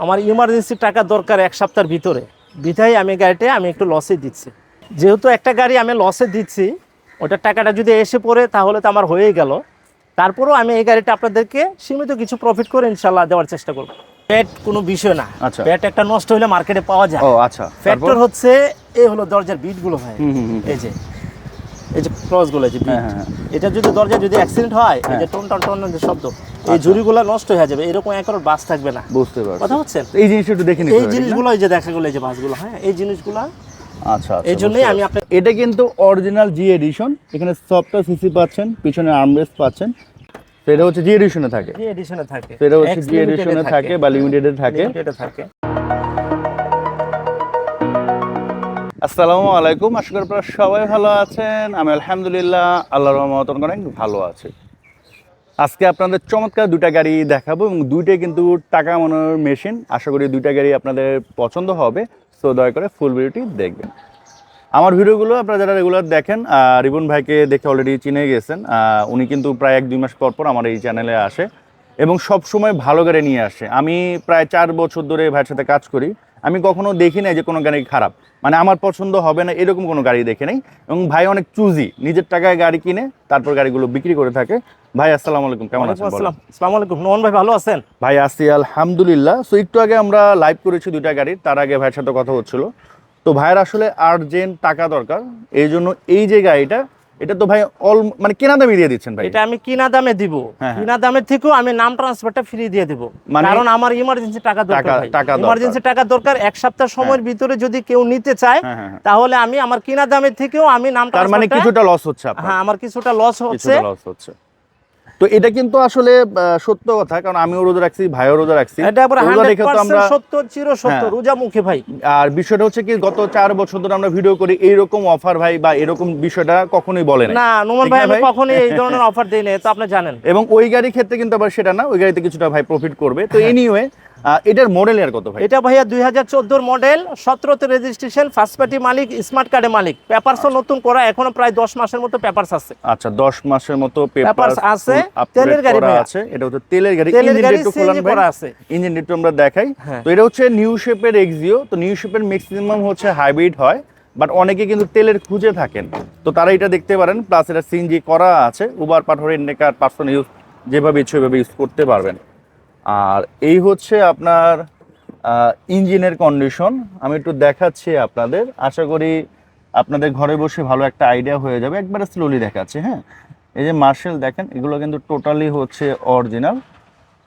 আমার ইমার্জেন্সি টাকা দরকার এক সপ্তাহের ভিতরে। বিধায় আমি গাড়িটা আমি একটু লসে দিচ্ছি। যেহেতু একটা গাড়ি আমি লসে দিচ্ছি ওটার টাকাটা যদি এসে পড়ে তাহলে তো আমার হয়েই গেল। তারপরেও আমি এই গাড়িটা আপনাদেরকে সীমিত কিছু প্রফিট করে ইনশাল্লাহ দেওয়ার চেষ্টা করব। প্যাট কোনো বিষয় না। আচ্ছা। প্যাট একটা নষ্ট হলে মার্কেটে পাওয়া যায়। ও আচ্ছা। ফ্যাক্টর হচ্ছে এই হলো দরজার বিটগুলো ভাই। হুম। এই যে। এই যে ক্রসগুলো যে বিট হ্যাঁ, হ্যাঁ, এটা যদি দরজা যদি অ্যাক্সিডেন্ট হয় এই যে হ্যাঁ। টন টন টন যে শব্দ এই ঝুড়িগুলো নষ্ট হয়ে যাবে এরকম একর বাস থাকবে না। বুঝতে পারছি। কথা হচ্ছে? এই জিনিসটা একটু দেখে নিতে এই? জিনিসগুলো এই যে দেখা গেলো এই যে বাসগুলো হ্যাঁ এই জিনিসগুলো আচ্ছা আচ্ছা, এই জন্যই আমি। আপনার এটা কিন্তু অরিজিনাল জি এডিশন এখানে সফটওয়্যার সিসি পাচ্ছেন পিছনে আর্মরেস্ট পাচ্ছেন। এটা হচ্ছে জি এডিশনে থাকে। জি এডিশনে থাকে। এটা হচ্ছে জি এডিশনে থাকে। বা লিমিটেডে থাকে। থাকে। আসসালামু আলাইকুম। আশা করি আপনারা সবাই ভালো আছেন। আমি আলহামদুলিল্লাহ, আল্লাহর রহমত অনেক ভালো আছে। আজকে আপনাদের চমৎকার দুটা গাড়ি দেখাবো এবং দুইটাই কিন্তু টাকা মনোর মেশিন। আশা করি দুইটা গাড়ি আপনাদের পছন্দ হবে। সো দয়া করে ফুল ভিডিওটি দেখবেন। আমার ভিডিওগুলো আপনারা যারা রেগুলার দেখেন রিবন ভাইকে দেখে অলরেডি চিনে গেছেন। উনি কিন্তু প্রায় এক, দুই মাস পর পর আমার এই চ্যানেলে আসে এবং সব সময় ভালো গাড়ি নিয়ে আসে। আমি প্রায় চার বছর ধরে ভাইয়ের সাথে কাজ করি। আমি কখনো দেখি নাই যে কোনো গাড়ি খারাপ। মানে আমার পছন্দ হবে না এরকম কোনো গাড়ি দেখে নেই। এবং ভাই অনেক চুজি নিজের টাকায় গাড়ি কিনে তারপর গাড়িগুলো বিক্রি করে থাকে। ভাই আসসালামু আলাইকুম কেমন আছেন আসসালাম। আলাইকুম। নোমান ভাই ভালো আছেন? ভাই আসি আলহামদুলিল্লাহ। সো একটু আগে আমরা লাইভ করেছি দুইটা গাড়ির তার আগে ভাইয়ের সাথে কথা হচ্ছিল। তো ভাইয়ের আসলে আর্জেন্ট টাকা দরকার। এই জন্য এই যে গাড়িটা এটা তো ভাই অল মানে কিনা দামে দিয়ে দিচ্ছেন ভাই। এটা আমি কিনা দামে দিব। হ্যাঁ, হ্যাঁ। কিনা দামের থেকেও আমি নাম ট্রান্সফারটা ফ্রি দিয়ে দিব। মানে- কারণ আমার ইমার্জেন্সি টাকা দরকার। ইমার্জেন্সি টাকা দরকার। এক সপ্তাহ সময়ের ভিতরে যদি কেউ নিতে চায় হ্যাঁ, হ্যাঁ, হ্যাঁ। তাহলে আমি আমার কিনা দামের থেকেও আমি নাম তার মানে কিছুটা লস হচ্ছে হ্যাঁ আমার কিছুটা লস হচ্ছে। কিছুটা লস হচ্ছে। তো এটা কিন্তু আসলে সত্য কথা কারণ আমিও রোজা রাখছি ভাইও রোজা রাখছি। এটা তো আমরা সত্য চির সত্য হ্যাঁ। রোজা মুখে ভাই। আর বিষয়টা হচ্ছে কি গত চার বছর ধরে আমরা ভিডিও করি এইরকম অফার ভাই বা এরকম বিষয়টা কখনোই বলে না না নোমান ভাই আমি কখনোই এই ধরনের অফার দিই না তো আপনি জানেন। এবং ওই গাড়ির ক্ষেত্রে কিন্তু আবার সেটা না ওই গাড়িতে কিছুটা ভাই প্রফিট করবে। তো এনিওয়ে এটার মডেল এর কত ভাই? এটা ভাইয়া দুই হাজার চোদ্দোর মডেল সতেরোতে রেজিস্ট্রেশন ফার্স্ট পার্টি মালিক স্মার্ট কার্ডের মালিক। পেপারসও নতুন করা এখনও প্রায় দশ মাসের মতো পেপারস আছে। আচ্ছা দশ মাসের মতো পেপার Papers আছে, তেলের গাড়ি আছে। এটা হচ্ছে তেলের গাড়ি তেলের ইঞ্জিন গাড়ি করা আছে। ইঞ্জিন একটু আমরা দেখাই। হ্যাঁ। তো এটা হচ্ছে নিউ শেপের এক্সিও তো নিউ শেপের ম্যাক্সিমাম হচ্ছে হাইব্রিড হয়। বাট অনেকে কিন্তু তেলের খুঁজে থাকেন। তো তারা এটা দেখতে পারেন। প্লাস এটা সিএনজি করা আছে। উবার পাঠরে নেকার পার্সন ইউজ যেভাবে ইচ্ছে ওইভাবে ইউজ করতে পারবেন। আর এই হচ্ছে আপনার ইঞ্জিনের কন্ডিশন আমি একটু দেখাচ্ছি আপনাদের। আশা করি আপনাদের ঘরে বসে ভালো একটা আইডিয়া হয়ে যাবে। একবারে স্লোলি দেখাচ্ছে হ্যাঁ? এই যে মার্শাল দেখেন, এগুলো কিন্তু টোটালি হচ্ছে অরিজিনাল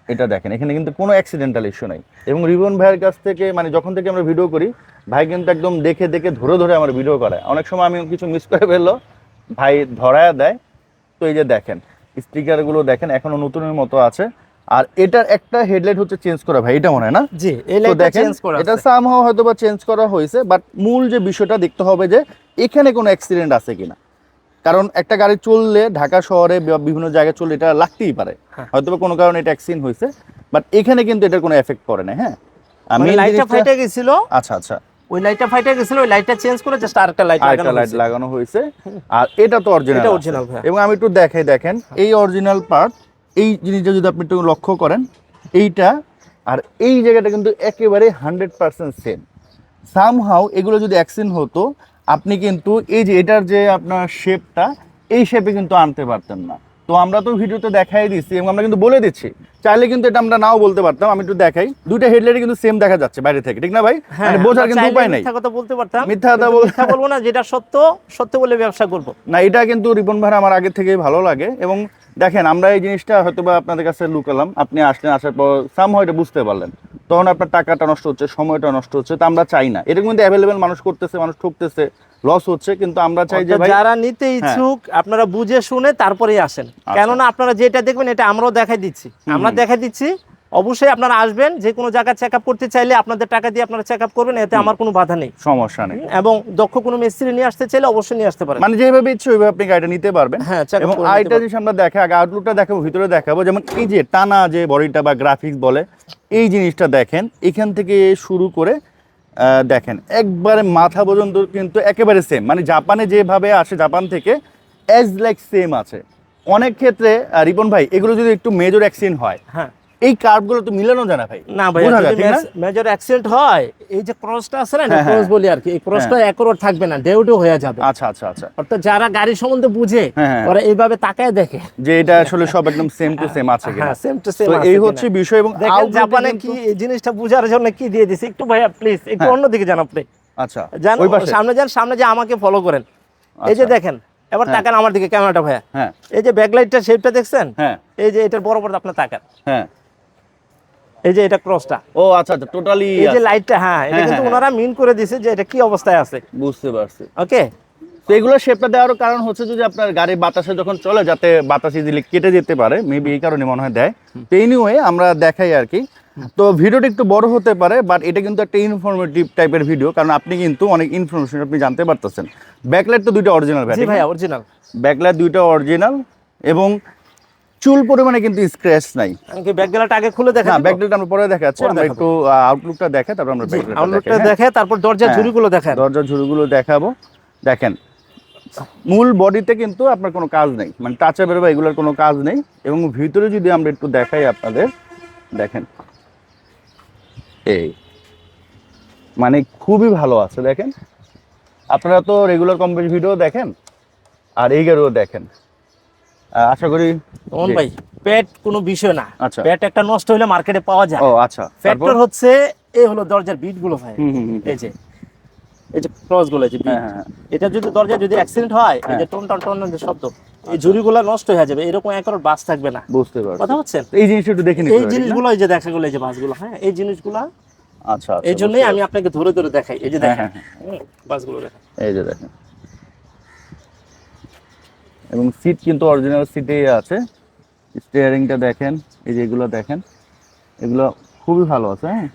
এটা দেখেন, এখানে কিন্তু কোনো অ্যাক্সিডেন্টাল ইস্যু নাই। এবং রিবন ভাইয়ের কাছ থেকে মানে যখন থেকে আমরা ভিডিও করি, ভাই কিন্তু একদম দেখে দেখে ধরে ধরে আমার ভিডিও করায় অনেক সময় আমি কিছু মিস করে ফেলল, ভাই ধরায়া দেয়। তো এই যে দেখেন স্টিকারগুলো দেখেন এখনও নতুনের মতো আছে। আর এটার একটা হেডলাইট হচ্ছে চেঞ্জ করা ভাই এটা মনে হয় না? জি এই লাইটটা চেঞ্জ করা এটা সামহাও হয়তো বা চেঞ্জ করা হয়েছে বাট মূল যে বিষয়টা দেখতে হবে যে এখানে কোনো অ্যাক্সিডেন্ট আছে কিনা। কারণ একটা গাড়ি চললে ঢাকা শহরে বিভিন্ন জায়গায় চললে এটা লাগতেই পারে। হ্যাঁ। হয়তো বা কোনো কারণে এটা অ্যাক্সিডেন্ট হয়েছে বাট এখানে কিন্তু এটার কোনো এফেক্ট পড়ে না হ্যাঁ? আমি লাইটটা ফাইটে গেছিল। আচ্ছা আচ্ছা। ওই লাইটটা ফাইটে গেছিল ওই লাইটটা চেঞ্জ করে জাস্ট আরেকটা লাইট লাগানো লাইট লাগানো হয়েছে আর এটা তো অরিজিনাল এটা original ভাইয়া। এবং আমি একটু দেখাই দেখেন এই অরিজিনাল পার্ট এই জিনিসটা যদি আপনি একটু লক্ষ্য করেন এইটা আর এই জায়গাটা কিন্তু একেবারে হান্ড্রেড পার্সেন্ট সেম সামহাও এগুলো যদি অ্যাক্সিডেন্ট হতো আপনি কিন্তু এই যে এটার যে আপনার শেপটা এই শেপে কিন্তু আনতে পারতেন না। তো আমরা তো ভিডিওতে দেখাই দিচ্ছি এবং আমরা কিন্তু বলে দিচ্ছি। চাইলে কিন্তু এটা আমরা নাও বলতে পারতাম আমি একটু দেখাই। দুইটা হেডলাইটে কিন্তু সেম দেখা যাচ্ছে বাইরে থেকে ঠিক না ভাই? হ্যাঁ মানে বোঝার কিন্তু উপায় নাই। মিথ্যা কথা বলতে পারতাম মিথ্যা কথা কিন্তু বল- মিথ্যা বলব না যেটা সত্য সত্য বলে ব্যবসা করব। না এটা কিন্তু রিপন ভাই আমার আগে থেকে ভালো লাগে এবং দেখেন আমরা এই জিনিসটা হয়তো বা আপনাদের কাছে লুকালাম। আপনি আসলেন আসার পর সাম হয়তো বুঝতে পারলেন। তখন আপনার টাকাটা নষ্ট হচ্ছে সময়টা নষ্ট হচ্ছে তো আমরা চাই না। এরকম কিন্তু অ্যাভেলেবেল মানুষ করতেছে মানুষ ঠকতেছে লস হচ্ছে কিন্তু আমরা চাই যে যারা নিতে ইচ্ছুক আপনারা বুঝে শুনে তারপরেই আসেন। কেননা আপনারা যেটা দেখবেন এটা আমরাও দেখাই দিচ্ছি। আমরা দেখাই দিচ্ছি অবশ্যই আপনারা আসবেন যে কোনো জায়গা চেক আপ করতে চাইলে আপনাদের টাকা দিয়ে আপনারা চেক আপ করবেন এতে আমার কোনো বাধা নেই। সমস্যা নেই। এবং দক্ষ কোনো মিস্ত্রি নিয়ে আসতে চাইলে অবশ্যই নিয়ে আসতে পারেন। মানে যেভাবে ইচ্ছে ওইভাবে আপনি গাড়িটা নিতে পারবেন। হ্যাঁ, এবং পারবেন। জিনিস আমরা দেখে আগে আউটলুকটা দেখাবো ভিতরে দেখাবো। যেমন এই যে টানা যে বডিটা বা গ্রাফিক্স বলে এই জিনিসটা দেখেন এখান থেকে শুরু করে দেখেন একবারে মাথা পর্যন্ত কিন্তু একেবারে সেম মানে জাপানে যেভাবে আসে জাপান থেকে অ্যাজ লাইক সেম আছে। অনেক ক্ষেত্রে রিপন ভাই এগুলো যদি একটু মেজর অ্যাক্সিডেন্ট হয় হ্যাঁ। এই কার্ভগুলো তো মিলানো যায় না ভাই। না ভাই? মেজর অ্যাক্সিডেন্ট হয় এই যে ক্রসটা আছে না হ্যাঁ, ক্রস বলি আর কি এই ক্রসটা একরোট থাকবে না ডেউডেও হয়ে যাবে। আচ্ছা আচ্ছা আচ্ছা। অর্থাৎ যারা গাড়ি সম্বন্ধে বুঝে হ্যাঁ, হ্যাঁ। ওরা এইভাবে তাকায় দেখে। যে এটা আসলে সব একদম সেম টু সেম আছে কিনা। হ্যাঁ সেম টু সেম তো এই হচ্ছে বিষয় এবং জাপানে কি এই জিনিসটা বোঝার জন্য কি দিয়ে দিছে? একটু ভাইয়া প্লিজ একটু হ্যাঁ। অন্যদিকে যান আপনি। আচ্ছা যান ওই পাশে। সামনে যান সামনে যে আমাকে ফলো করেন। এই যে আচ্ছা। দেখেন এবার হ্যাঁ। তাকান আমার দিকে ক্যামেরাটা ভাইয়া। হ্যাঁ। এই যে ব্যাকলাইটটা শেপটা দেখছেন? হ্যাঁ। এই যে এটার বড় বড় আপনার তাকান। হ্যাঁ। এই যে এটা ক্রসটা ও আচ্ছা আচ্ছা টোটালি এই যে লাইটটা হ্যাঁ এটা হ্যাঁ, কিন্তু হ্যাঁ, ওনারা মিন করে দিছে যে এটা কি অবস্থায় আছে। বুঝতে পারছি। ওকে তো এগুলো শেপটা দেওয়ার কারণ হচ্ছে যদি আপনার গাড়ি বাতাসে যখন চলে যাতে বাতাস ইজিলি কেটে যেতে পারে মেবি এই কারণে মনে হয় দেয়। তো এনিওয়ে আমরা দেখাই আর কি। তো ভিডিওটা একটু বড় হতে পারে বাট এটা কিন্তু একটা ইনফরমেটিভ টাইপের ভিডিও কারণ আপনি কিন্তু অনেক ইনফরমেশন আপনি জানতে পারতেছেন। ব্যাকলাইট তো দুইটা অরিজিনাল জি ভাইয়া অরিজিনাল ব্যাকলাইট দুইটা অরিজিনাল এবং চুল পরিমাণে কিন্তু স্ক্র্যাচ নাই। ব্যাকগ্রাউন্ড আগে খুলে দেখা হ্যাঁ ব্যাকলাইট আমরা পরে দেখাচ্ছি। আমরা। একটু আউটলুকটা দেখে তারপর আমরা আউটলুকটা দেখে তারপর দরজার হ্যাঁ। ঝুড়িগুলো দেখেন দরজা ঝুড়িগুলো দেখাবো। দেখেন মূল বডিতে কিন্তু আপনার কোনো কাজ নেই। মানে টাচা বেরোবা এগুলোর কোনো কাজ নেই। এবং ভিতরে যদি আমরা একটু দেখাই আপনাদের দেখেন এই মানে খুবই ভালো আছে দেখেন। আপনারা তো রেগুলার কম্পিউটার ভিডিও দেখেন আর এই গাড়িও দেখেন। আশা করি তমন ভাই পেট কোনো বিষয় না। আচ্ছা। পেট একটা নষ্ট হলে মার্কেটে পাওয়া যায়। ও আচ্ছা। ফ্যাক্টর হচ্ছে এই হলো দরজার বিটগুলো ভাই। এই যে এই যে ক্রসগুলো যে। হ্যাঁ, হ্যাঁ, হ্যাঁ। এটা যদি দরজা যদি অ্যাক্সিডেন্ট হয় এই যে। টন টন টন যে শব্দ এই ঝুড়িগুলো নষ্ট হয়ে যাবে এরকম এক একর বাস থাকবে না। বুঝতে পারছি। কথা হচ্ছেন এই জিনিসটা একটু দেখে এই জিনিসগুলো এই যে দেখা গেলো এই যে বাসগুলো হ্যাঁ এই জিনিসগুলো আচ্ছা আচ্ছা, এই জন্যই আমি আপনাকে ধরে ধরে দেখাই। এই যে দেখেন হুম, বাসগুলো দেখেন। এই যে দেখেন। এবং সিট কিন্তু অরিজিনাল সিটেই আছে। স্টিয়ারিংটা দেখেন, এই যে এগুলো দেখেন। এগুলো খুবই ভালো আছে হ্যাঁ?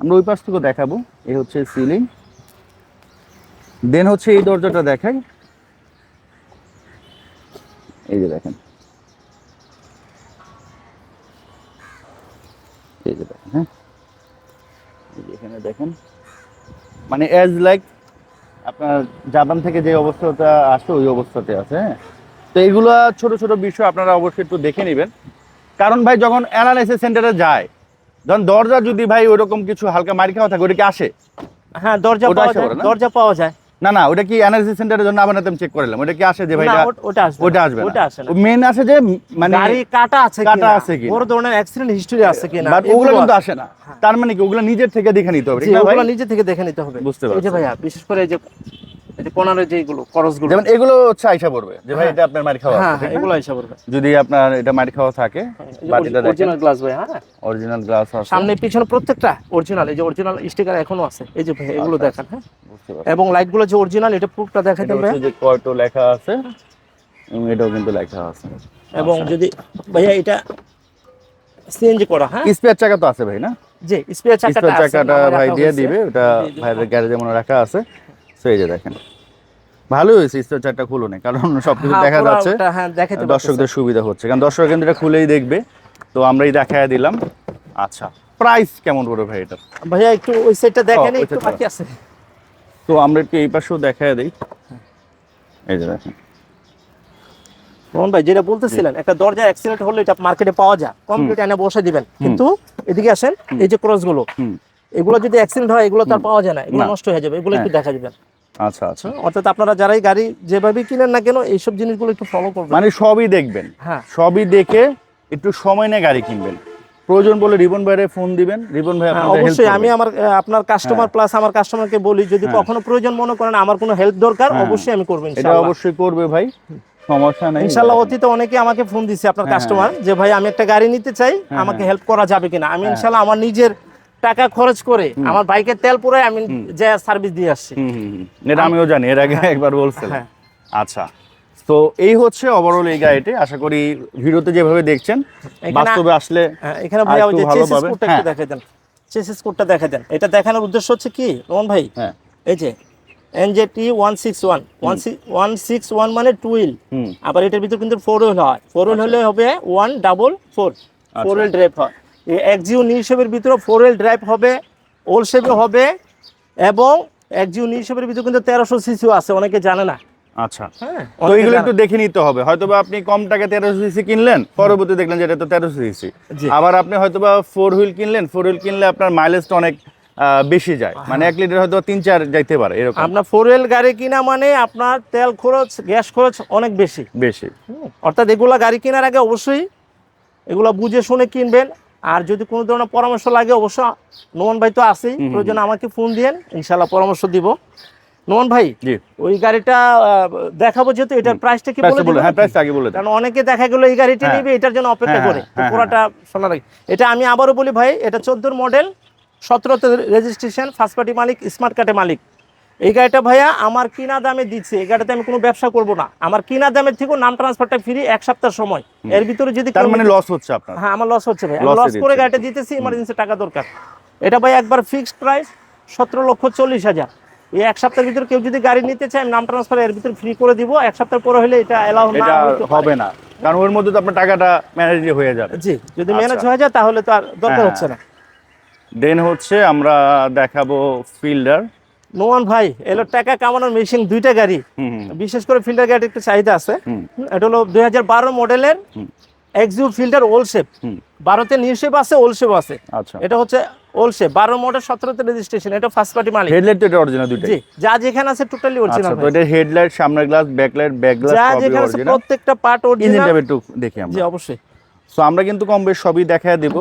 আমরা ওই পাশ থেকে দেখাবো। এই হচ্ছে সিলিং দেন হচ্ছে এই দরজাটা দেখাই। এই যে দেখেন। এই যে দেখেন হ্যাঁ? এখানে দেখেন। মানে অ্যাজ লাইক আপনার জাপান থেকে যে অবস্থাটা আসে ওই অবস্থাতে আছে হ্যাঁ? তো এইগুলো ছোট ছোট বিষয় আপনারা অবশ্যই একটু দেখে নেবেন। কারণ ভাই যখন অ্যানালাইসিস সেন্টারে যায় ধরুন দরজা যদি ভাই ওরকম কিছু হালকা মারি খাওয়া থাকে ওটা কি আসে? হ্যাঁ দরজা পাওয়া যায় দরজা পাওয়া যায়। না না ওটা কি এনার্জি সেন্টারের জন্য আবার আমি চেক করলাম ওটা কি আসে যে ভাইটা ওটা- আসবে ওটা আসবে ওটা আসে না। মেন আসে যে মানে গাড়ি কাটা আছে কাটা আছে কি বড় ধরনের অ্যাক্সিডেন্ট হিস্টরি আছে কিনা বাট ওগুলো কিন্তু আসে না। তার মানে কি ওগুলো নিজের থেকে দেখে নিতে হবে ঠিক না ভাই? ওগুলো নিজে থেকে দেখে নিতে হবে। বুঝতে এই যে ভাইয়া বিশেষ করে এই যে যে কোনারের যেগুলো করসগুলো যেমন এগুলো হচ্ছে আইসা পড়বে যে ভাই হ্যাঁ। এটা আপনার মারি খাওয়া হ্যাঁ হ্যাঁ ঠিক না? এগুলো হিসাব করবে যদি আপনার এটা মারি খাওয়া থাকে বাটিটা অরিজিনাল গ্লাস ভাই হ্যাঁ। অরিজিনাল গ্লাস আছে। সামনে পিছনে প্রত্যেকটা অরিজিনাল এই যে অরিজিনাল স্টিকার এখনও আছে। এই যে ভাই এগুলো আচ্ছা, দেখেন হ্যাঁ। এবং লাইটগুলো যে অরিজিনাল এটা প্রুফটা দেখে এটা দেন যে কয়টো লেখা আছে এবং এটাও কিন্তু লেখা আছে। এবং আচ্ছা। যদি ভাইয়া এটা সিএনজি করা হ্যাঁ? স্পেয়ার চাকা তো আছে ভাই না? জি স্পেয়ার চাকাটা চাকাটা ভাই দিয়ে দিবে ওটা। ভাইয়ের গ্যারেজে মনে রাখা আছে। তো এই যে দেখেন। ভালোই হয়েছে খুলো নেই কারণ সবকিছু হ্যাঁ, দেখা যাচ্ছে। হ্যাঁ দর্শকদের সুবিধা হচ্ছে কারণ দর্শক কিন্তু এটা খুলেই দেখবে। তো আমরাই দেখায় দিলাম। আচ্ছা প্রাইস কেমন পড়বে ভাই এটা? ভাইয়া একটু ওই সাইডটা দেখেন একটু বাকি আছে। তো আমরা একটু এই পাশেও দেখায় দিই। এই যে দেখেন। মোহন ভাই যেটা বলতেছিলেন একটা দরজা অ্যাক্সিডেন্ট হলে এটা মার্কেটে পাওয়া যায়। কমপ্লিট এনে বসে দিবেন। কিন্তু এদিকে আসেন এই যে ক্রসগুলো এগুলো যদি অ্যাক্সিডেন্ট হয় এগুলো তার পাওয়া যায় না এগুলো নষ্ট হয়ে যাবে এগুলো একটু দেখা দিবেন। আচ্ছা আচ্ছা। অর্থাৎ আপনারা যারাই গাড়ি যেভাবে কিনেন না কেন এইসব জিনিসগুলো একটু ফলো করবেন। মানে সবই দেখবেন। হ্যাঁ। সবই দেখে একটু সময় নিয়ে গাড়ি কিনবেন। প্রয়োজন বলে রিবন ভাইরে ফোন দিবেন। রিবন ভাই হ্যাঁ, অবশ্যই আমি আমার আপনার কাস্টমার হ্যাঁ। প্লাস আমার কাস্টমারকে বলি যদি কখনো প্রয়োজন মনে করেন আমার কোনো হেল্প দরকার হ্যাঁ। অবশ্যই আমি করব এটা অবশ্যই করবে ভাই সমস্যা নেই। ইনশাআল্লাহ অতীতে অনেকে আমাকে ফোন দিছে আপনার হ্যাঁ, কাস্টমার যে ভাই আমি একটা গাড়ি নিতে চাই আমাকে হেল্প করা যাবে কিনা? আমি ইনশাআল্লাহ আমার নিজের টাকা খরচ করে আমার বাইকের তেল পুরে আমি যে সার্ভিস দিয়ে আসছি। এটা আমিও জানি এর আগে একবার বলছিলাম। হ্যাঁ। আচ্ছা। তো এই হচ্ছে ওভারঅল এই গাড়িটি আশা করি ভিডিওতে যেভাবে দেখছেন বাস্তবে আসলে হ্যাঁ, এখানে ভাই ওই যে চেসিস কোডটা হ্যাঁ। একটু দেখে দেন। চেসিস কোডটা দেখে দেন। এটা দেখানোর উদ্দেশ্য হচ্ছে কি রোহন ভাই? হ্যাঁ। এই যে NJT one six one one six one মানে টুইল হুম। আবার এটার ভিতর কিন্তু ফোর হুইল হয়। ফোর হুইল হলে হবে one double four four wheel drive হয়। এই এক্সিও নি শেপের ভিতরে ফোর হুইল ড্রাইভ হবে ওল শেপে হবে এবং এক্সিও নি শেপের ভিতরে কিন্তু তেরোশো সিসিও আছে অনেকে জানে না। আচ্ছা। হ্যাঁ। তো এগুলো একটু দেখে নিতে হবে। হয়তোবা আপনি কম টাকা তেরোশো সিসি কিনলেন পরবর্তী দেখলেন যে এটা তো তেরোশো সিসি। আবার আপনি হয়তোবা ফোর হুইল কিনলেন ফোর হুইল কিনলে আপনার মাইলেজটা অনেক বেশি যায়। মানে এক লিটার হয়তো তিন চার যাইতে পারে এরকম। আপনার ফোর হুইল গাড়ি কিনা মানে আপনার তেল খরচ গ্যাস খরচ অনেক বেশি। বেশি। অর্থাৎ এগুলা গাড়ি কেনার আগে অবশ্যই এগুলা বুঝে শুনে কিনবেন। আর যদি কোনো ধরনের পরামর্শ লাগে অবশ্য নোমান ভাই তো আছেই। প্রয়োজন আমাকে ফোন দিয়েন ইনশাল্লাহ পরামর্শ দিব। নোমান ভাই ওই গাড়িটা দেখাবো যেহেতু এটার প্রাইসটা কি বলে হ্যাঁ প্রাইসটা আগে বলে কারণ অনেকে দেখা গেলো এই গাড়িটা হ্যাঁ। নিবে এটার জন্য অপেক্ষা হ্যাঁ, করে। হ্যাঁ, পুরোটা শোনা লাগে এটা আমি আবারও বলি ভাই এটা চোদ্দোর মডেল সতেরোতে রেজিস্ট্রেশন ফার্স্ট পার্টি মালিক স্মার্ট কার্ডের মালিক। এই গাড়িটা ভাইয়া আমার কিনা দামে দিচ্ছে। এই গাড়িতে আমি কোনো ব্যবসা করব না। আমার কিনা দামের থেকেও নাম ট্রান্সফারটা ফ্রি এক সপ্তাহ সময়। এর ভিতরে যদি তার মানে লস হচ্ছে আপনার। হ্যাঁ আমার লস হচ্ছে ভাই লস করে গাড়িটা দিতেছি ইমার্জেন্সি টাকা দরকার। এটা ভাই একবার ফিক্সড প্রাইস সতেরো লক্ষ চল্লিশ হাজার। এই এক সপ্তাহের ভিতরে কেউ যদি গাড়ি নিতে চায় আমি নাম ট্রান্সফার এর ভিতরে ফ্রি করে দিব। এক সপ্তাহ পরে হলে এটা এলাও না এটা হবে না। কারণ ওর মধ্যে তো আপনার টাকাটা ম্যানেজ হয়ে যাবে। জি যদি আচ্ছা। ম্যানেজ হয়ে যায় তাহলে তো আর দরকার হ্যাঁ। হচ্ছে না। দেন হচ্ছে আমরা দেখাবো ফিল্ডার নোমান ভাই এলো টাকা কামানোর মেশিন দুইটা গাড়ি। বিশেষ করে ফিল্টার গাড়ি একটু চাহিদা আছে। এটা হলো দুই হাজার বারো মডেলের। এক্সিউ ফিল্টার ওল শেপ বারোতে নিউ শেপ আছে ওল শেপ আছে। আচ্ছা। এটা হচ্ছে ওল শেপ বারো মডেল সতেরোতে রেজিস্ট্রেশন এটা ফার্স্ট পার্টি মালিক। হেডলাইট তো এটা অরিজিনাল দুইটাই। জি যা যেখানে আছে টোটালি আচ্ছা অরিজিনাল তো এটা হেডলাইট সামনের গ্লাস ব্যাকলাইট ব্যাক গ্লাস যা যেখানে আছে প্রত্যেকটা পার্ট অরিজিনাল ইঞ্জিনটা একটু দেখি আমরা। জি অবশ্যই। সো আমরা কিন্তু কম বেশ সবই দেখা দেব।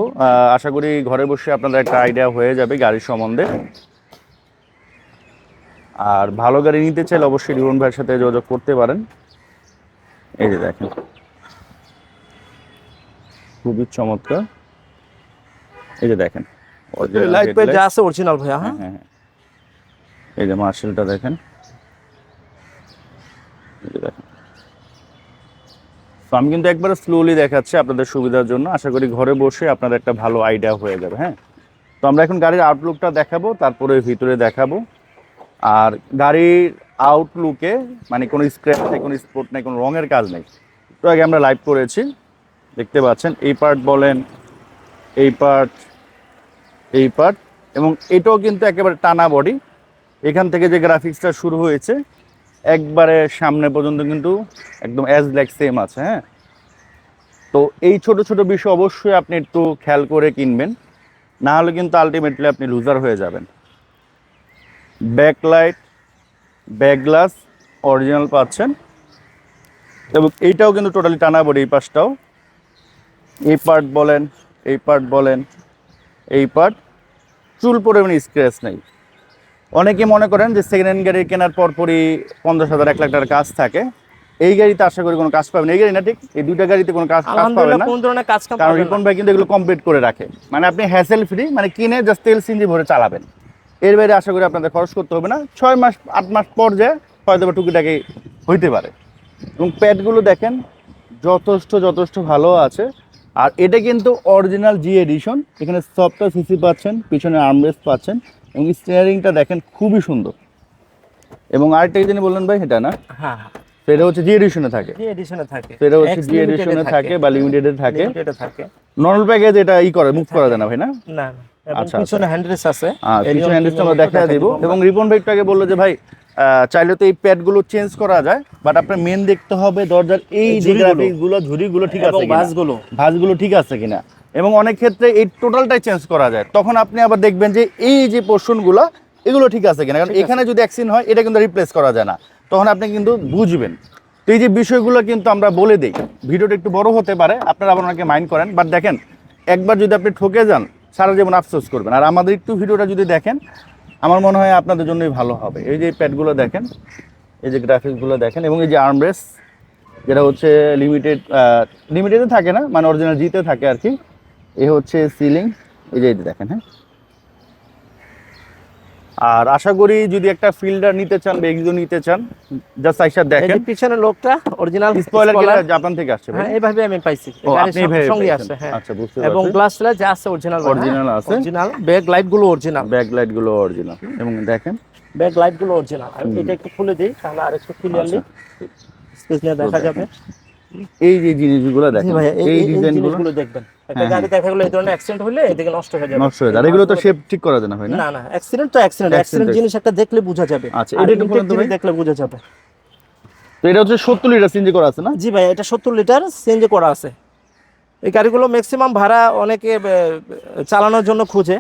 আশা করি ঘরে বসে আপনাদের একটা আইডিয়া হয়ে যাবে গাড়ির সম্বন্ধে। আর ভালো গাড়ি নিতে চাইলে অবশ্যই রিবন ভাইয়ের সাথে যোগাযোগ করতে পারেন। এই যে দেখেন। খুবই চমৎকার। এই যে দেখেন। লাইট পাইট যা। আছে অরিজিনাল ভাইয়া হ্যাঁ? হ্যাঁ হ্যাঁ এই যে মার্শালটা দেখেন। দেখেন। তো আমি কিন্তু একবারে স্লোলি দেখাচ্ছি আপনাদের সুবিধার জন্য। আশা করি ঘরে বসে আপনাদের একটা ভালো আইডিয়া হয়ে যাবে হ্যাঁ? তো আমরা এখন গাড়ির আউটলুকটা দেখাবো তারপরে ভিতরে দেখাবো। আর গাড়ির আউটলুকে মানে কোনো স্ক্র্যাচ নেই, কোনো স্পট নেই, কোনো রঙের কাজ নেই। তো আগে আমরা লাইভ করেছি। দেখতে পাচ্ছেন, এই পার্ট বলেন, এই পার্ট এই পার্ট এবং এটাও কিন্তু একেবারে টানা বডি এখান থেকে যে গ্রাফিক্সটা শুরু হয়েছে, একবারে সামনে পর্যন্ত কিন্তু একদম অ্যাজ লাইক সেম আছে হ্যাঁ? তো এই ছোট ছোট বিষয় অবশ্যই আপনি একটু খেয়াল করে কিনবেন। না হলে কিন্তু আলটিমেটলি আপনি লুজার হয়ে যাবেন। ব্যাকলাইট ব্যাক গ্লাস অরিজিনাল পাচ্ছেন। এবং এইটাও কিন্তু টোটালি টানা বডি এই পাশটাও। এই পার্ট বলেন এই পার্ট বলেন এই পার্ট। চুল পরিমাণে স্ক্র্যাচ নেই। অনেকে মনে করেন যে সেকেন্ড হ্যান্ড গাড়ি কেনার পরপরই পঞ্চাশ হাজার এক লাখ টাকার কাজ থাকে। এই গাড়িতে আশা করি কোনো কাজ পাবেন না। এই গাড়ি না ঠিক? এই দুইটা গাড়িতে কোনো কাজ কাজ আলহামদুলিল্লাহ না। কোন ধরনের কাজ কাম কারণ রিপন ভাই কিন্তু এগুলো কমপ্লিট করে রাখে। মানে আপনি হ্যাসেল ফ্রি মানে কিনে জাস্ট তেল সিঞ্জি ভরে চালাবেন। এর বাইরে আশা করি আপনাদের খরচ করতে হবে না। ছয় মাস আট মাস পর যে হয়তো বা টুকিটাকি হইতে পারে। এবং প্যাডগুলো দেখেন যথেষ্ট যথেষ্ট ভালো আছে। আর এটা কিন্তু অরিজিনাল জি এডিশন এখানে সফটওয়্যার সিসি পাচ্ছেন পিছনে আর্মরেস্ট পাচ্ছেন এবং স্টিয়ারিংটা দেখেন খুবই সুন্দর। এবং আরেকটা যিনি বললেন ভাই? এটা না? হ্যাঁ হ্যাঁ। এটা হচ্ছে জি এডিশনে থাকে। জি এডিশনে থাকে। এটা হচ্ছে জি এডিশনে থাকে। বা লিমিটেডে থাকে। এ থাকে। নর্মাল প্যাকেজ এটা ই করে মুভ করা যায় না ভাই না না। আচ্ছা, পিছনে হ্যান্ডরেস আছে। কিছু জন্য হ্যান্ডেলটা তুমি আমরা দেখা দিব। এবং রিপন ভাই একটু আগে বলল যে ভাই চাইলে তো এই প্যাডগুলো চেঞ্জ করা যায় বাট আপনার মেন দেখতে হবে দরজার এই যে ঝুড়িগুলো। গুলো ঝুড়িগুলো ঠিক আছে কিনা। বাসগুলো ভাঁজগুলো ঠিক আছে কিনা। এবং অনেক ক্ষেত্রে এই টোটালটাই চেঞ্জ করা যায়। তখন আপনি আবার দেখবেন যে এই যে পোর্শনগুলো এগুলো ঠিক আছে কিনা। কারণ এখানে যদি অ্যাক্সিডেন্ট হয় এটা কিন্তু রিপ্লেস করা যায় না। তখন আপনি কিন্তু বুঝবেন। তো এই যে বিষয়গুলো কিন্তু আমরা বলে দিই। ভিডিওটা একটু বড় হতে পারে আপনারা আবার ওনাকে মাইন্ড করেন। বাট দেখেন একবার যদি আপনি ঠকে যান সারা জীবন আফসোস করবেন। আর আমাদের একটু ভিডিওটা যদি দেখেন, আমার মনে হয় আপনাদের জন্যই ভালো হবে। এই যে প্যাডগুলো দেখেন, এই যে গ্রাফিক্সগুলো দেখেন, এবং এই যে আর্মরেস, যেটা হচ্ছে লিমিটেড লিমিটেডে থাকে না মানে অরিজিনাল জিতে থাকে আর কি, এ হচ্ছে সিলিং এই যে দেখেন হ্যাঁ? আর আশা করি যদি একটা ফিল্ডার নিতে চান বা এক্সিও নিতে চান জাস্ট আইসা দেখেন যে পিছনে লোকটা অরিজিনাল স্পয়লার কিনা জাপান থেকে আসছে ভাই? হ্যাঁ এইভাবে আমি পাইছি। আপনি সঙ্গে- আছে হ্যাঁ। আচ্ছা বুঝতে এবং পারছি গ্লাস যা আছে অরিজিনাল Original আছে। অরিজিনাল ব্যাক লাইটগুলো অরিজিনাল ব্যাক লাইটগুলো অরিজিনাল এবং দেখেন। ব্যাক লাইটগুলো অরিজিনাল আমি এটা একটু খুলে দিই তাহলে আর একটু ক্লিয়ারলি আচ্ছা। স্পেস নিয়ে দেখা যাবে। এই যে জিনিসগুলো দেখেন এই এই এই ডিজাইনগুলো দেখবেন। একটা হ্যাঁ, গাড়ি দেখা গেলো এই ধরনের অ্যাক্সিডেন্ট হলে এদিকে নষ্ট হয়ে যাবে। নষ্ট হয়ে যায় এগুলো তো শেপ ঠিক করা যায় না হয় না? না না অ্যাক্সিডেন্ট তো অ্যাক্সিডেন্ট অ্যাক্সিডেন্ট জিনিস একটা দেখলে বোঝা যাবে। আচ্ছা, এটা একটু। দেখলে বোঝা যাবে। তো এটা হচ্ছে সত্তর লিটার সিএনজি করা আছে না? জি ভাই এটা সত্তর লিটার সিএনজি করা আছে। এই গাড়িগুলো ম্যাক্সিমাম ভাড়া অনেকে চালানোর জন্য খুঁজে।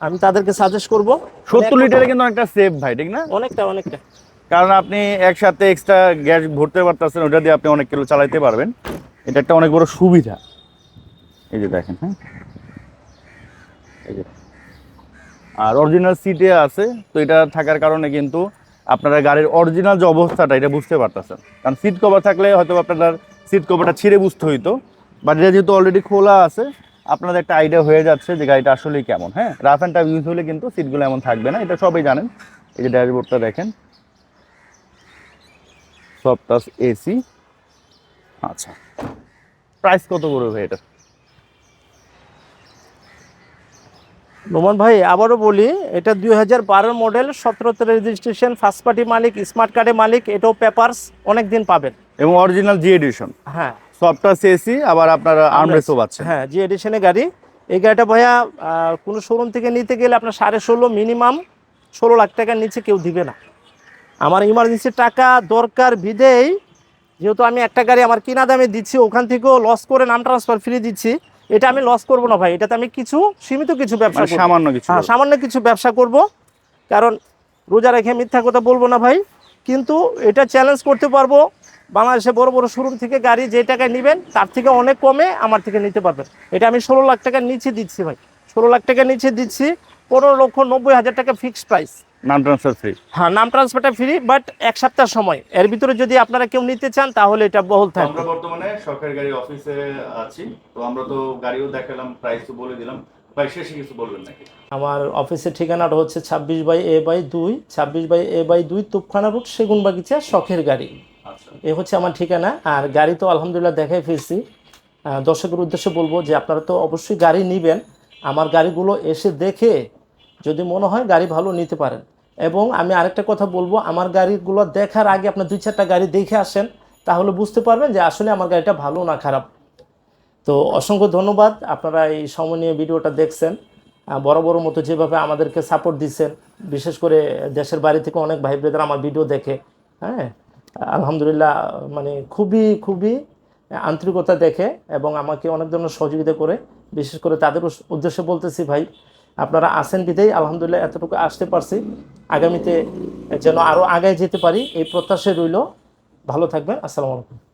আমি তাদেরকে সাজেস্ট করব। সত্তর লিটারে কিন্তু অনেকটা সেফ ভাই ঠিক না? অনেকটা অনেকটা। কারণ আপনি একসাথে এক্সট্রা গ্যাস ভরতে পারতেছেন ওটা দিয়ে আপনি অনেক কিলো চালাতে পারবেন। এটা একটা অনেক বড় সুবিধা। এই যে দেখেন হ্যাঁ? এই যে। আর অরিজিনাল সিটে আছে, তো এটা থাকার কারণে কিন্তু আপনারা গাড়ির অরিজিনাল যে অবস্থাটা, এটা বুঝতে পারতেছেন। কারণ সিট কভার থাকলে হয়তো আপনার সিট কভারটা ছিঁড়ে বুঝতে হইতো। বাট এটা যেহেতু অলরেডি খোলা আছে, আপনাদের একটা আইডিয়া হয়ে যাচ্ছে যে গাড়িটা আসলেই কেমন হ্যাঁ? রাফ অ্যান্ড টাফ ইউজ হলে কিন্তু সিটগুলো এমন থাকবে না, এটা সবাই জানেন। এই যে ড্যাশবোর্ডটা দেখেন। সব টাচ এসি আচ্ছা। প্রাইস কত পড়বে এটা? নোমান ভাই আবারও বলি এটা দুই হাজার বারোর মডেল সতেরোতে রেজিস্ট্রেশন ফার্স্ট পার্টি মালিক স্মার্ট কার্ডের মালিক এটাও পেপারস অনেক দিন পাবেন। এবং অরিজিনাল জি এডিশন হ্যাঁ। সব টাচ এসি আবার আপনারা আর্মরেসও পাচ্ছেন। হ্যাঁ জি এডিশনের গাড়ি। এই গাড়িটা ভাইয়া কোনো শোরুম থেকে নিতে গেলে আপনার সাড়ে ষোলো মিনিমাম ষোলো লাখ টাকার নিচে কেউ দিবে না। আমার ইমার্জেন্সি টাকা দরকার বিদেই যেহেতু আমি একটা গাড়ি আমার কিনা দামে দিচ্ছি ওখান থেকেও লস করে নাম ট্রান্সফার ফ্রি দিচ্ছি। এটা আমি লস করব না ভাই এটাতে আমি কিছু সীমিত কিছু ব্যবসা মানে সামান্য কিছু হ্যাঁ সামান্য কিছু ব্যবসা করব কারণ রোজা রেখে মিথ্যা কথা বলব না ভাই কিন্তু এটা চ্যালেঞ্জ করতে পারব। বাংলাদেশে বড় বড় শোরুম থেকে গাড়ি যে টাকায় নেবেন তার থেকে অনেক কমে আমার থেকে নিতে পারবেন। এটা আমি ষোলো লাখ টাকার নিচে দিচ্ছি ভাই ষোলো লাখ টাকার নিচে দিচ্ছি পনেরো লক্ষ নব্বই হাজার টাকা ফিক্সড প্রাইস নাম ট্রান্সফার ফ্রি হ্যাঁ নাম ট্রান্সফারটা ফ্রি বাট এক সপ্তাহ সময়। এর ভিতরে যদি আপনারা কেউ নিতে চান তাহলে এটা বহল থাকবে। আমরা বর্তমানে সরকারি গাড়ি অফিসে আছি। তো আমরা তো গাড়িও দেখালাম প্রাইসও বলে দিলাম। আমার অফিসের ঠিকানাটা হচ্ছে ছাব্বিশ বাই এ বাই দুই ছাব্বিশ বাই এ বাই দুই তুপখানা রোড সেগুন বাগিচা শখের গাড়ি। আচ্ছা। এ হচ্ছে আমার ঠিকানা। আর গাড়ি তো আলহামদুলিল্লাহ দেখাই ফেলছি। দর্শকের উদ্দেশ্যে বলব যে আপনারা তো অবশ্যই গাড়ি নেবেন। আমার গাড়িগুলো এসে দেখে যদি মনে হয় গাড়ি ভালো নিতে পারেন। এবং আমি আরেকটা কথা বলব, আমার গাড়িগুলো দেখার আগে আপনার দুই চারটা গাড়ি দেখে আসেন, তাহলে বুঝতে পারবেন যে আসলে আমার গাড়িটা ভালো না খারাপ। তো অসংখ্য ধন্যবাদ, আপনারা এই সময় নিয়ে ভিডিওটা দেখছেন। বড় বড় মতো যেভাবে আমাদেরকে সাপোর্ট দিচ্ছেন, বিশেষ করে দেশের বাড়ি থেকে অনেক ভাই ব্রাদার আমার ভিডিও দেখে হ্যাঁ? আলহামদুলিল্লাহ মানে খুবই খুবই আন্তরিকতা দেখে এবং আমাকে অনেক ধরনের সহযোগিতা করে, বিশেষ করে তাদের উদ্দেশ্যে বলতেছি ভাই আপনারা আসেন বিধেই আলহামদুলিল্লাহ এতটুকু আসতে পারছি। আগামীতে যেন আরও আগায় যেতে পারি, এই প্রত্যাশায় রইল। ভালো থাকবেন, আসসালামু আলাইকুম।